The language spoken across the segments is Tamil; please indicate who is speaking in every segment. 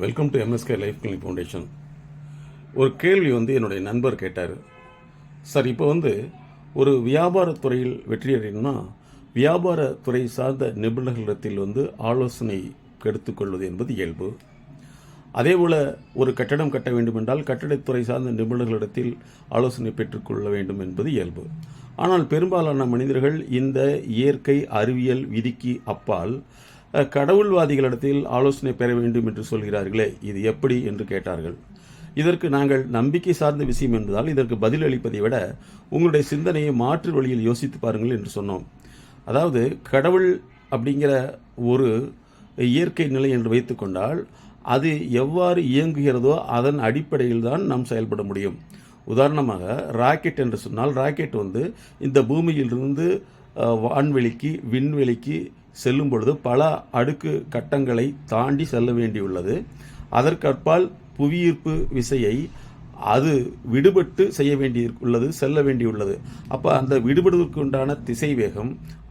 Speaker 1: Welcome to MSK life clinic foundation ஒரு கேள்வி வந்து என்னுடைய நண்பர் கேட்டார். சார் இப்போ வந்து ஒரு வியாபாரத்துறையில் வெற்றி அடையணும்னா வியாபாரத்துறை சார்ந்த நிபுணர்களிடத்தில் வந்து ஆலோசனை எடுத்துக்கொள்வது என்பது இயல்பு. அதேபோல் ஒரு கட்டடம் கட்ட வேண்டுமென்றால் கட்டடத்துறை சார்ந்த நிபுணர்களிடத்தில் ஆலோசனை பெற்றுக்கொள்ள வேண்டும் என்பது இயல்பு. ஆனால் பெரும்பாலான மனிதர்கள் இந்த இயற்கை அறிவியல் விதிக்கு அப்பால் கடவுள்வாதிகளிடத்தில் ஆலோசனை பெற வேண்டும் என்று சொல்கிறார்களே இது எப்படி என்று கேட்டார்கள். இதற்கு நாங்கள் நம்பிக்கை சார்ந்த விஷயம் என்பதால் இதற்கு பதில் அளிப்பதை விட உங்களுடைய சிந்தனையை மாற்று வழியில் யோசித்து பாருங்கள் என்று சொன்னோம். அதாவது கடவுள் அப்படிங்கிற ஒரு இயற்கை நிலை என்று வைத்துக்கொண்டால் அது எவ்வாறு இயங்குகிறதோ அதன் அடிப்படையில் தான் நாம் செயல்பட முடியும். உதாரணமாக ராக்கெட் என்று சொன்னால் ராக்கெட் வந்து இந்த பூமியிலிருந்து வான்வெளிக்கு விண்வெளிக்கு செல்லும் பொழுது பல அடுக்கு கட்டங்களை தாண்டி செல்ல வேண்டியுள்ளது. அதற்கற்பால் புவியீர்ப்பு விசையை அது விடுபட்டு செய்ய வேண்டியுள்ளது செல்ல வேண்டியுள்ளது. அப்போ அந்த விடுபடுவதற்கு உண்டான திசைவேகம்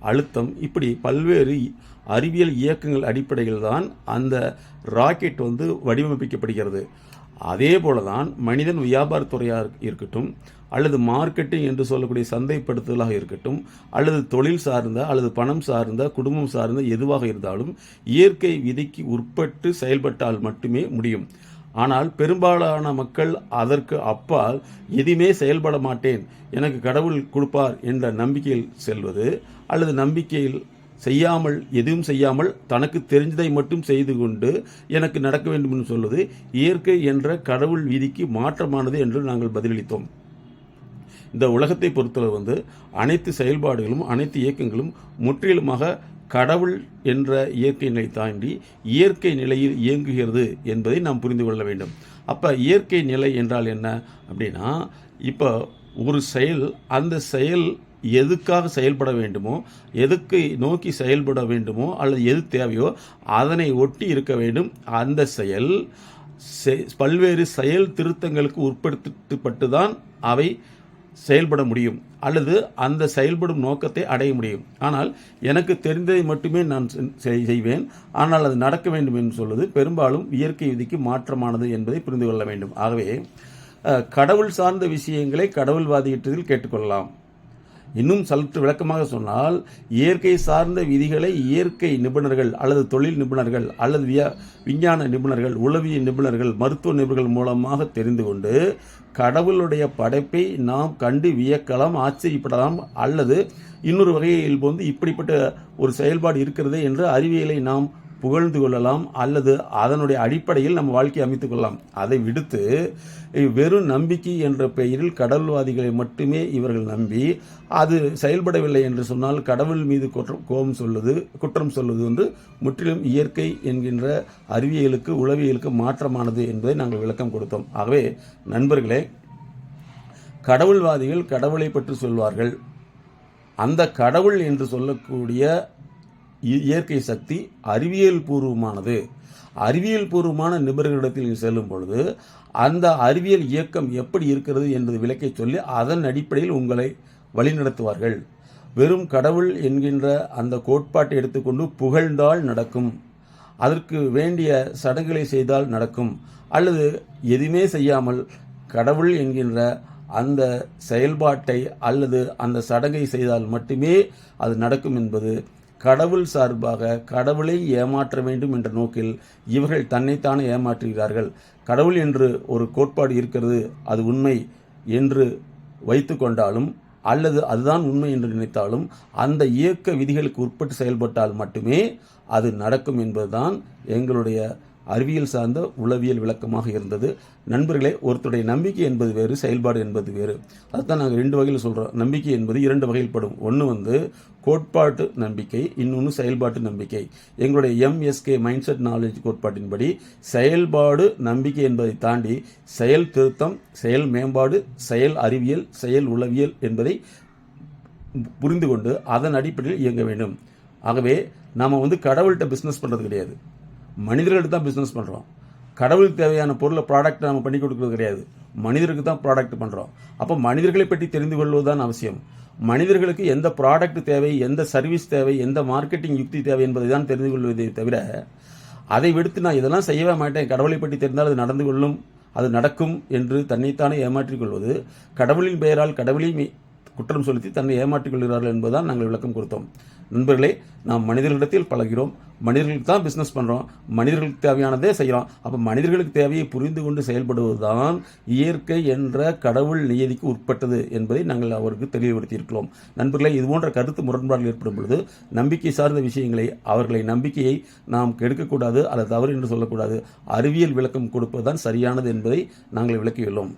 Speaker 1: அழுத்தம் இப்படி பல்வேறு அறிவியல் இயக்கங்கள் அடிப்படையில் தான் அந்த ராக்கெட் வந்து வடிவமைக்கப்படுகிறது அதே போல தான் மனிதன் வியாபாரத்துறையாக இருக்கட்டும் அல்லது மார்க்கெட்டிங் என்று சொல்லக்கூடிய சந்தைப்படுத்துதலாக இருக்கட்டும் அல்லது தொழில் சார்ந்த அல்லது பணம் சார்ந்த குடும்பம் சார்ந்த எதுவாக இருந்தாலும் இயற்கை விதிக்கு உட்பட்டு செயல்பட்டால் மட்டுமே முடியும். ஆனால் பெரும்பாலான மக்கள் அதற்கு அப்பால் எதுவுமே செயல்பட மாட்டேன் எனக்கு கடவுள் கொடுப்பார் என்ற நம்பிக்கையில் செல்வது அல்லது நம்பிக்கையில் செய்யாமல் எதுவும் செய்யாமல் தனக்கு தெரிஞ்சதை மட்டும் செய்து கொண்டு எனக்கு நடக்க வேண்டும் என்று சொல்வது இயற்கை என்ற கடவுள் விதிக்கு மாற்றமானது என்று நாங்கள் பதிலளித்தோம். இந்த உலகத்தை பொறுத்தளவு வந்து அனைத்து செயல்பாடுகளும் அனைத்து இயக்கங்களும் முற்றிலுமாக கடவுள் என்ற இயற்கை நிலை தாண்டி இயற்கை நிலையில் இயங்குகிறது என்பதை நாம் புரிந்து கொள்ள வேண்டும். அப்போ இயற்கை நிலை என்றால் என்ன அப்படின்னா இப்போ ஒரு செயல் அந்த செயல் எதுக்காக செயல்பட வேண்டுமோ எதுக்கு நோக்கி செயல்பட வேண்டுமோ அல்லது எது தேவையோ அதனை ஒட்டி இருக்க வேண்டும். அந்த செயல் செ- பல்வேறு செயல் திருத்தங்களுக்கு உட்படுத்தப்பட்டு தான் அவை செயல்பட முடியும். அல்லது அந்த செயல்படும் நோக்கத்தை அடைய முடியும். ஆனால் எனக்கு தெரிந்ததை மட்டுமே நான் செய்- செய்வேன். ஆனால் அது நடக்க வேண்டும் என்று சொல்வது பெரும்பாலும் இயற்கை விதிக்கு மாற்றமானது என்பதை புரிந்து கொள்ள வேண்டும். ஆகவே கடவுள் சார்ந்த விஷயங்களை கடவுள்வாதியிட்டதில் கேட்டுக்கொள்ளலாம். இன்னும் சற்று விளக்கமாக சொன்னால் இயற்கை சார்ந்த விதிகளை இயற்கை நிபுணர்கள் அல்லது தொழில் நிபுணர்கள் அல்லது வியா விஞ்ஞான நிபுணர்கள் உளவியல் நிபுணர்கள் மருத்துவ நிபுணர்கள் மூலமாக தெரிந்து கொண்டு கடவுளுடைய படைப்பை நாம் கண்டு வியக்கலாம் ஆச்சரியப்படலாம் அல்லது இன்னொரு வகையில் வந்து இப்படிப்பட்ட ஒரு செயல்பாடு இருக்கிறது என்று அறிவியலை நாம் புகழ்ந்து கொள்ளலாம் அல்லது அதனுடைய அடிப்படையில் நம்ம வாழ்க்கையை அமைத்துக் கொள்ளலாம். அதை விடுத்து வெறும் நம்பிக்கை என்ற பெயரில் கடவுள்வாதிகளை மட்டுமே இவர்கள் நம்பி அது செயல்படவில்லை என்று சொன்னால் கடவுள் மீது குற்றம் கோபம் சொல்லுது குற்றம் சொல்லுவது வந்து முற்றிலும் இயற்கை என்கின்ற அறிவியலுக்கு உளவியலுக்கு மாற்றமானது என்பதை நாங்கள் விளக்கம் கொடுத்தோம். ஆகவே நண்பர்களே கடவுள்வாதிகள் கடவுளை பற்றி சொல்வார்கள். அந்த கடவுள் என்று சொல்லக்கூடிய இயற்கை சக்தி அறிவியல் பூர்வமானது. அறிவியல் பூர்வமான நிபுணர்களிடத்தில் நீ செல்லும் பொழுது அந்த அறிவியல் இயக்கம் எப்படி இருக்கிறது என்பது விளக்கை சொல்லி அதன் அடிப்படையில் உங்களை வழிநடத்துவார்கள். வெறும் கடவுள் என்கின்ற அந்த கோட்பாட்டை எடுத்துக்கொண்டு புகழ்ந்தால் நடக்கும். அதற்கு வேண்டிய சடங்குகளை செய்தால் நடக்கும். அல்லது எதுவுமே செய்யாமல் கடவுள் என்கின்ற அந்த செயல்பாட்டை அல்லது அந்த சடங்கை செய்தால் மட்டுமே அது நடக்கும் என்பது கடவுள் சார்பாக கடவுளை ஏமாற்ற வேண்டும் என்ற நோக்கில் இவர்கள் தன்னைத்தானே ஏமாற்றுகிறார்கள். கடவுள் என்று ஒரு கோட்பாடு இருக்கிறது அது உண்மை என்று வைத்து கொண்டாலும் அல்லது அதுதான் உண்மை என்று நினைத்தாலும் அந்த இயக்க விதிகளுக்கு உட்பட்டு செயல்பட்டால் மட்டுமே அது நடக்கும் என்பதுதான் எங்களுடைய அறிவியல் சார்ந்த உளவியல் விளக்கமாக இருந்தது. நண்பர்களே ஒருத்தருடைய நம்பிக்கை என்பது வேறு செயல்பாடு என்பது வேறு. அதுதான் நாங்கள் ரெண்டு வகையில் சொல்கிறோம் நம்பிக்கை என்பது இரண்டு வகையில் படும் ஒன்று வந்து கோட்பாட்டு நம்பிக்கை இன்னொன்று செயல்பாட்டு நம்பிக்கை. எங்களுடைய எம்எஸ்கே மைண்ட் செட் நாலேஜ் கோட்பாட்டின்படி செயல்பாடு நம்பிக்கை என்பதை தாண்டி செயல் திருத்தம் செயல் மேம்பாடு செயல் அறிவியல் செயல் உளவியல் என்பதை புரிந்து கொண்டு அதன் அடிப்படையில் இயங்க வேண்டும். ஆகவே நாம் வந்து கடவுள்கிட்ட பிஸ்னஸ் பண்ணுறது கிடையாது. மனிதர்கள்ட்ட தான் பிஸ்னஸ் பண்ணுறோம் கடவுளுக்கு தேவையான பொருளை ப்ராடக்ட் நம்ம பண்ணி கொடுக்குறது கிடையாது. மனிதருக்கு தான் ப்ராடக்ட் பண்ணுறோம் அப்போ மனிதர்களை பற்றி தெரிந்து கொள்வதுதான் அவசியம். மனிதர்களுக்கு எந்த ப்ராடக்ட் தேவை எந்த சர்வீஸ் தேவை எந்த மார்க்கெட்டிங் யுக்தி தேவை என்பதை தான் தெரிந்து கொள்வதை தவிர அதை விடுத்து நான் இதெல்லாம் செய்யவே மாட்டேன். கடவுளை பற்றி தெரிந்தால் அது நடந்து கொள்ளும் அது நடக்கும் என்று தன்னைத்தானே ஏமாற்றிக் கொள்வது. கடவுளின் பெயரால் கடவுளை குற்றம் செலுத்தி தன்னை ஏமாற்றிக் கொள்கிறார்கள் என்பதுதான் நாங்கள் விளக்கம் கொடுத்தோம். நண்பர்களே நாம் மனிதர்களிடத்தில் பழகிறோம். மனிதர்களுக்கு தான் பிஸ்னஸ் பண்ணுறோம் மனிதர்களுக்கு தேவையானதே செய்கிறோம் அப்போ மனிதர்களுக்கு தேவையை புரிந்து கொண்டு செயல்படுவதுதான் இயற்கை என்ற கடவுள் நியதிக்கு உட்பட்டது என்பதை நாங்கள் அவருக்கு தெளிவுபடுத்தியிருக்கிறோம். நண்பர்களே இது போன்ற கருத்து முரண்பாடுகள் ஏற்படும் பொழுது நம்பிக்கை சார்ந்த விஷயங்களை அவர்களை நம்பிக்கையை நாம் கெடுக்கக்கூடாது அல்லது தவறு என்று சொல்லக்கூடாது. அறிவியல் விளக்கம் கொடுப்பதுதான் சரியானது என்பதை நாங்கள் விளக்கியுள்ளோம்.